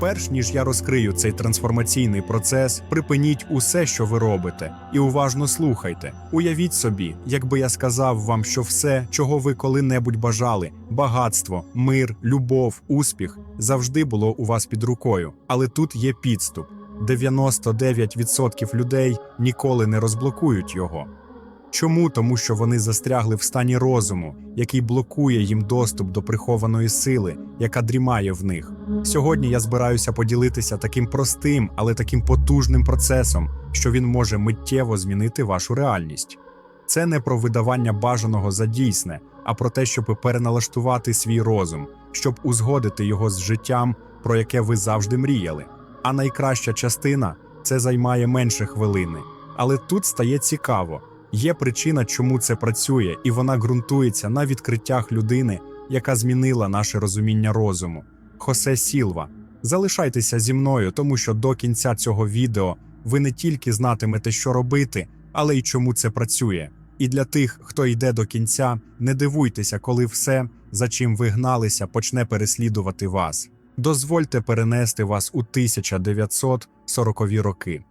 Перш ніж я розкрию цей трансформаційний процес, припиніть усе, що ви робите, і уважно слухайте. Уявіть собі, якби я сказав вам, що все, чого ви коли-небудь бажали багатство, мир, любов, успіх завжди було у вас під рукою. Але тут є підступ: 99% людей ніколи не розблокують його. Чому? Тому що вони застрягли в стані розуму, який блокує їм доступ до прихованої сили, яка дрімає в них. Сьогодні я збираюся поділитися таким простим, але таким потужним процесом, що він може миттєво змінити вашу реальність. Це не про видавання бажаного за дійсне, а про те, щоб переналаштувати свій розум, щоб узгодити його з життям, про яке ви завжди мріяли. А найкраща частина це займає менше хвилини. Але тут стає цікаво. Є причина, чому це працює, і вона ґрунтується на відкриттях людини, яка змінила наше розуміння розуму. Хосе Сілва. Залишайтеся зі мною, тому що до кінця цього відео ви не тільки знатимете, що робити, але й чому це працює. І для тих, хто йде до кінця, не дивуйтеся, коли все, за чим ви гналися, почне переслідувати вас. Дозвольте перенести вас у 1940-ві роки.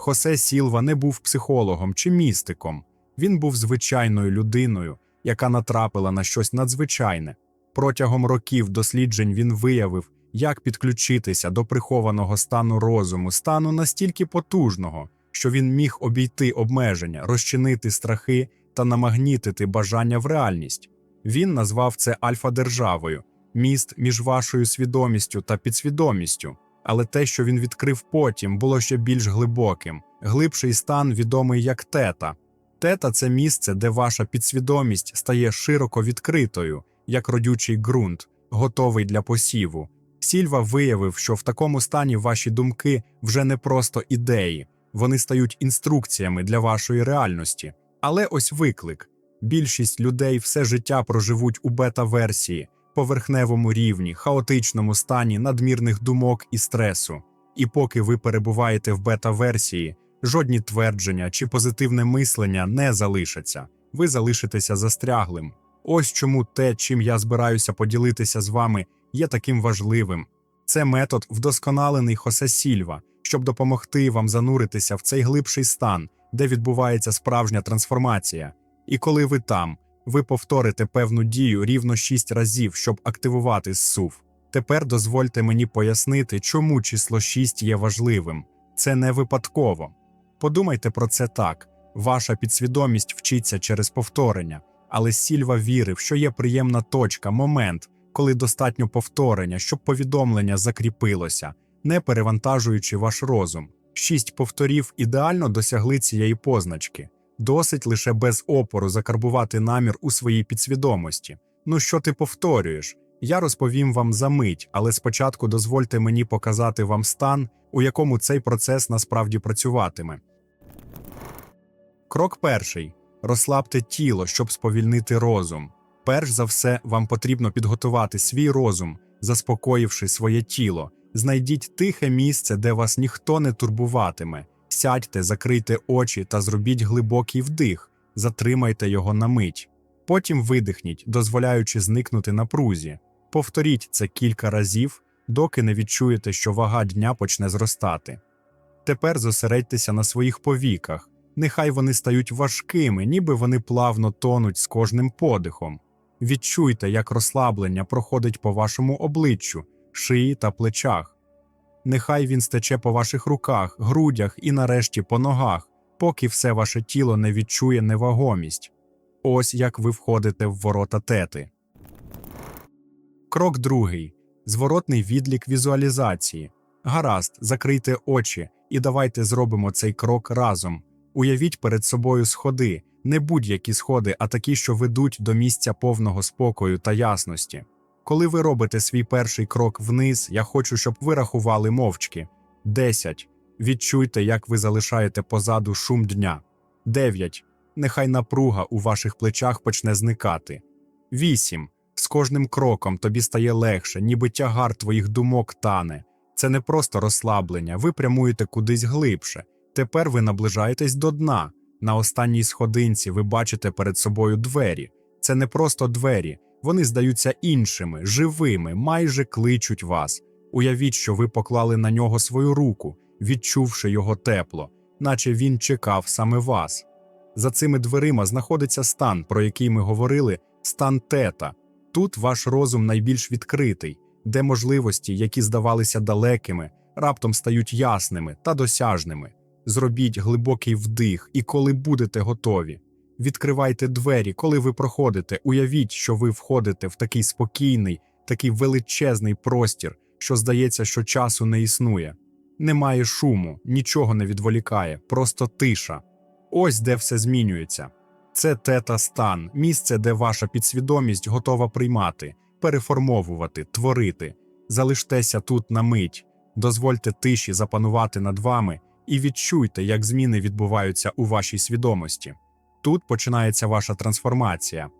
Хосе Сілва не був психологом чи містиком. Він був звичайною людиною, яка натрапила на щось надзвичайне. Протягом років досліджень він виявив, як підключитися до прихованого стану розуму, стану настільки потужного, що він міг обійти обмеження, розчинити страхи та намагнітити бажання в реальність. Він назвав це альфа-державою, міст між вашою свідомістю та підсвідомістю. Але те, що він відкрив потім, було ще більш глибоким. Глибший стан відомий як тета. Тета це місце, де ваша підсвідомість стає широко відкритою, як родючий ґрунт, готовий для посіву. Сільва виявив, що в такому стані ваші думки вже не просто ідеї, вони стають інструкціями для вашої реальності. Але ось виклик: більшість людей все життя проживуть у бета-версії, поверхневому рівні, хаотичному стані надмірних думок і стресу. І поки ви перебуваєте в бета-версії, жодні твердження чи позитивне мислення не залишаться, ви залишитеся застряглим. Ось чому те, чим я збираюся поділитися з вами, є таким важливим. Це метод вдосконалений Хосе Сільва, щоб допомогти вам зануритися в цей глибший стан, де відбувається справжня трансформація. І коли ви там, ви повторите певну дію рівно 6 разів, щоб активувати СУВ. Тепер дозвольте мені пояснити, чому число 6 є важливим. Це не випадково. Подумайте про це так: ваша підсвідомість вчиться через повторення, але Сільва вірив, що є приємна точка, момент, коли достатньо повторення, щоб повідомлення закріпилося, не перевантажуючи ваш розум. Шість повторів ідеально досягли цієї позначки. Досить лише без опору закарбувати намір у своїй підсвідомості. Ну що ти повторюєш? Я розповім вам за мить, але спочатку дозвольте мені показати вам стан, у якому цей процес насправді працюватиме. Крок перший: розслабте тіло, щоб сповільнити розум. Перш за все, вам потрібно підготувати свій розум, заспокоївши своє тіло. Знайдіть тихе місце, де вас ніхто не турбуватиме. Сядьте, закрийте очі та зробіть глибокий вдих, затримайте його на мить. Потім видихніть, дозволяючи зникнути напрузі. Повторіть це кілька разів, доки не відчуєте, що вага дня почне зростати. Тепер зосередьтеся на своїх повіках. Нехай вони стають важкими, ніби вони плавно тонуть з кожним подихом. Відчуйте, як розслаблення проходить по вашому обличчю, шиї та плечах. Нехай він стече по ваших руках, грудях і нарешті по ногах, поки все ваше тіло не відчує невагомість. Ось як ви входите в ворота тети. Крок другий. Зворотний відлік візуалізації. Гаразд, закрийте очі і давайте зробимо цей крок разом. Уявіть перед собою сходи, не будь-які сходи, а такі, що ведуть до місця повного спокою та ясності. Коли ви робите свій перший крок вниз, я хочу, щоб ви рахували мовчки. 10. Відчуйте, як ви залишаєте позаду шум дня. 9. Нехай напруга у ваших плечах почне зникати. 8. З кожним кроком тобі стає легше, ніби тягар твоїх думок тане. Це не просто розслаблення, ви прямуєте кудись глибше. Тепер ви наближаєтесь до дна. На останній сходинці ви бачите перед собою двері. Це не просто двері, вони здаються іншими, живими, майже кличуть вас. Уявіть, що ви поклали на нього свою руку, відчувши його тепло, наче він чекав саме вас. За цими дверима знаходиться стан, про який ми говорили, стан тета. Тут ваш розум найбільш відкритий, де можливості, які здавалися далекими, раптом стають ясними та досяжними. Зробіть глибокий вдих, і коли будете готові, відкривайте двері, коли ви проходите. Уявіть, що ви входите в такий спокійний, такий величезний простір, що здається, що часу не існує. Немає шуму, нічого не відволікає, просто тиша. Ось де все змінюється. Це тета стан, місце, де ваша підсвідомість готова приймати, переформовувати, творити. Залиштеся тут на мить, дозвольте тиші запанувати над вами і відчуйте, як зміни відбуваються у вашій свідомості. Тут починається ваша трансформація.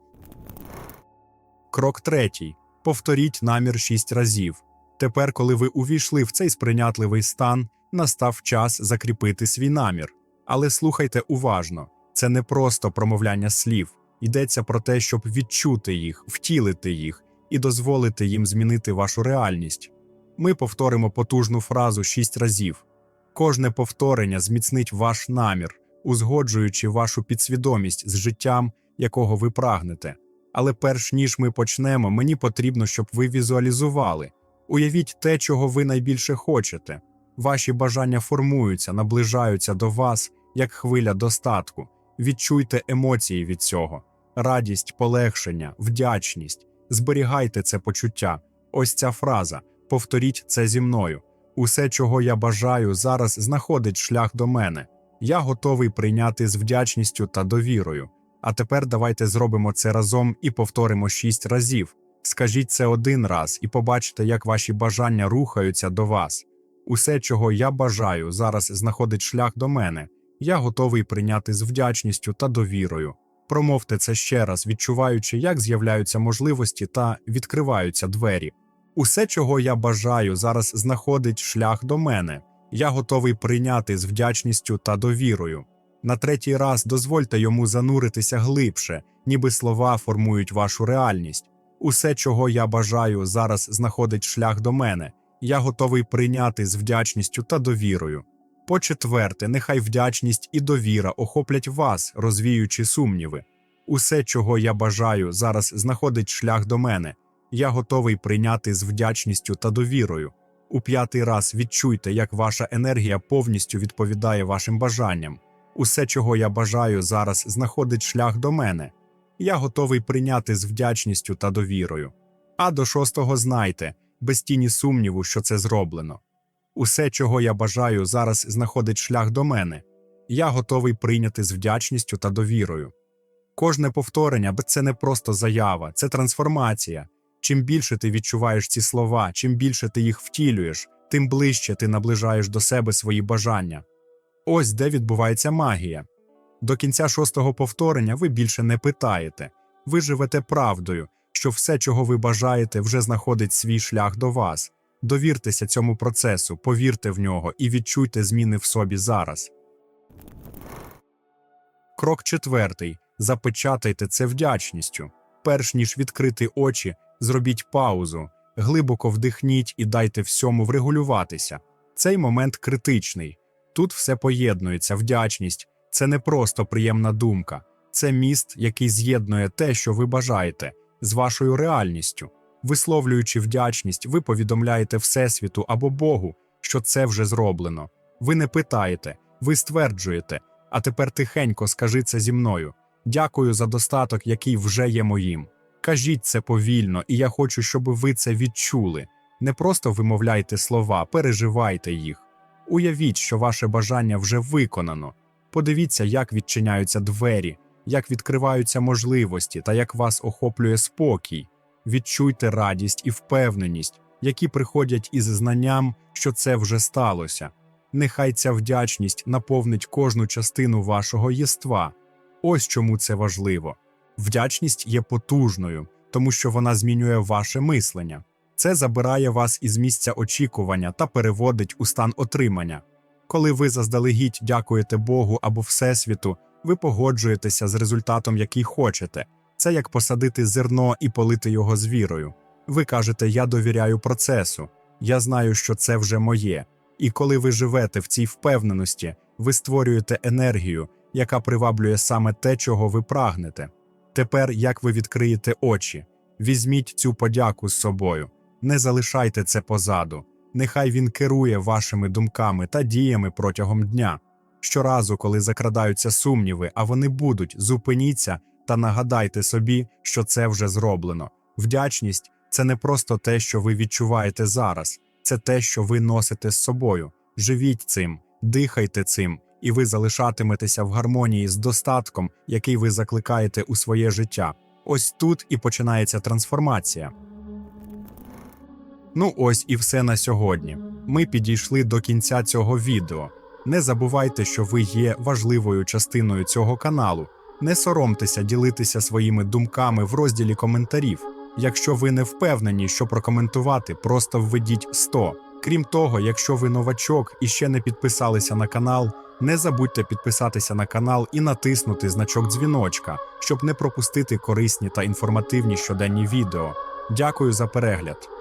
Крок третій. Повторіть намір шість разів. Тепер, коли ви увійшли в цей сприйнятливий стан, настав час закріпити свій намір. Але слухайте уважно, це не просто промовляння слів, йдеться про те, щоб відчути їх, втілити їх і дозволити їм змінити вашу реальність. Ми повторимо потужну фразу шість разів. Кожне повторення зміцнить ваш намір, узгоджуючи вашу підсвідомість з життям, якого ви прагнете. Але перш ніж ми почнемо, мені потрібно, щоб ви візуалізували. Уявіть те, чого ви найбільше хочете. Ваші бажання формуються, наближаються до вас, як хвиля достатку. Відчуйте емоції від цього: радість, полегшення, вдячність. Зберігайте це почуття. Ось ця фраза. Повторіть це зі мною. Усе, чого я бажаю, зараз знаходить шлях до мене. Я готовий прийняти з вдячністю та довірою. А тепер давайте зробимо це разом і повторимо шість разів. Скажіть це один раз і побачите, як ваші бажання рухаються до вас. Усе, чого я бажаю, зараз знаходить шлях до мене. Я готовий прийняти з вдячністю та довірою. Промовте це ще раз, відчуваючи, як з'являються можливості та відкриваються двері. Усе, чого я бажаю, зараз знаходить шлях до мене. Я готовий прийняти з вдячністю та довірою. На третій раз дозвольте йому зануритися глибше, ніби слова формують вашу реальність. Усе, чого я бажаю, зараз знаходить шлях до мене. Я готовий прийняти з вдячністю та довірою. По четверте, нехай вдячність і довіра охоплять вас, розвіючи сумніви. Усе, чого я бажаю, зараз знаходить шлях до мене. Я готовий прийняти з вдячністю та довірою. У п'ятий раз відчуйте, як ваша енергія повністю відповідає вашим бажанням. Усе, чого я бажаю, зараз знаходить шлях до мене. Я готовий прийняти з вдячністю та довірою. А до шостого знайте, без тіні сумніву, що це зроблено. Усе, чого я бажаю, зараз знаходить шлях до мене. Я готовий прийняти з вдячністю та довірою. Кожне повторення це не просто заява, це трансформація. Чим більше ти відчуваєш ці слова, чим більше ти їх втілюєш, тим ближче ти наближаєш до себе свої бажання. Ось де відбувається магія. До кінця шостого повторення ви більше не питаєте, ви живете правдою, що все, чого ви бажаєте, вже знаходить свій шлях до вас. Довіртеся цьому процесу, повірте в нього і відчуйте зміни в собі зараз. Крок четвертий. Запечатайте це вдячністю. Перш ніж відкрити очі, зробіть паузу, глибоко вдихніть і дайте всьому врегулюватися. Цей момент критичний. Тут все поєднується, вдячність це не просто приємна думка, це міст, який з'єднує те, що ви бажаєте, з вашою реальністю. Висловлюючи вдячність, ви повідомляєте Всесвіту або Богу, що це вже зроблено. Ви не питаєте, ви стверджуєте, а тепер тихенько скажи це зі мною. Дякую за достаток, який вже є моїм. Кажіть це повільно, і я хочу, щоб ви це відчули. Не просто вимовляйте слова, переживайте їх. Уявіть, що ваше бажання вже виконано. Подивіться, як відчиняються двері, як відкриваються можливості та як вас охоплює спокій. Відчуйте радість і впевненість, які приходять із знанням, що це вже сталося. Нехай ця вдячність наповнить кожну частину вашого єства. Ось чому це важливо. Вдячність є потужною, тому що вона змінює ваше мислення. Це забирає вас із місця очікування та переводить у стан отримання. Коли ви заздалегідь дякуєте Богу або Всесвіту, ви погоджуєтеся з результатом, який хочете. Це як посадити зерно і полити його з вірою. Ви кажете, я довіряю процесу. Я знаю, що це вже моє. І коли ви живете в цій впевненості, ви створюєте енергію, яка приваблює саме те, чого ви прагнете. Тепер, як ви відкриєте очі, візьміть цю подяку з собою, не залишайте це позаду. Нехай він керує вашими думками та діями протягом дня. Щоразу, коли закрадаються сумніви, а вони будуть, зупиніться та нагадайте собі, що це вже зроблено. Вдячність це не просто те, що ви відчуваєте зараз, це те, що ви носите з собою. Живіть цим, дихайте цим, і ви залишатиметеся в гармонії з достатком, який ви закликаєте у своє життя. Ось тут і починається трансформація. Ну ось і все на сьогодні. Ми підійшли до кінця цього відео. Не забувайте, що ви є важливою частиною цього каналу. Не соромтеся ділитися своїми думками в розділі коментарів. Якщо ви не впевнені, що прокоментувати, просто введіть 100. Крім того, якщо ви новачок і ще не підписалися на канал, не забудьте підписатися на канал і натиснути значок дзвіночка, щоб не пропустити корисні та інформативні щоденні відео. Дякую за перегляд.